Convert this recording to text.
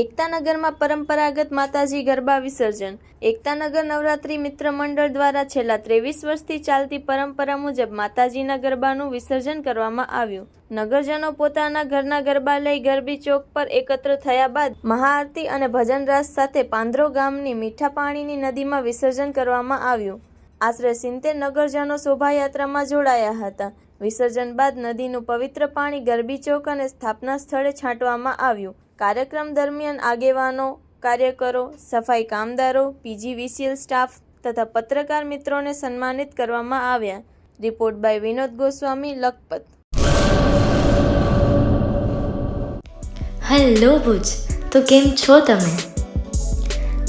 એકતાનગરમાં પરંપરાગત માતાજી ગરબા વિસર્જન. એકતાનગર નવરાત્રી મિત્ર મંડળ દ્વારા છેલ્લા ત્રેવીસ વર્ષથી ચાલતી પરંપરા મુજબ માતાજીના ગરબાનું વિસર્જન કરવામાં આવ્યું. નગરજનો પોતાના ઘરના ગરબા લઈ ગરબી ચોક પર એકત્ર થયા બાદ મહાઆરતી અને ભજન રાસ સાથે પાંદરો ગામની મીઠા પાણીની નદીમાં વિસર્જન કરવામાં આવ્યું. આશરે સિત્તેર નગરજનો શોભાયાત્રામાં જોડાયા હતા. વિસર્જન બાદ નદીનું પવિત્ર પાણી ગરબી ચોક અને સ્થાપના સ્થળે છાંટવામાં આવ્યું. કાર્યક્રમ દરમિયાન આગેવાનો, કાર્યકરો, સફાઈ કામદારો, પીજીવીસીએલ સ્ટાફ તથા પત્રકાર મિત્રોને સન્માનિત કરવામાં આવ્યા. Report by Vinod Goswami, Lakhpat. Hello Bhuj, તો કેમ છો તમે?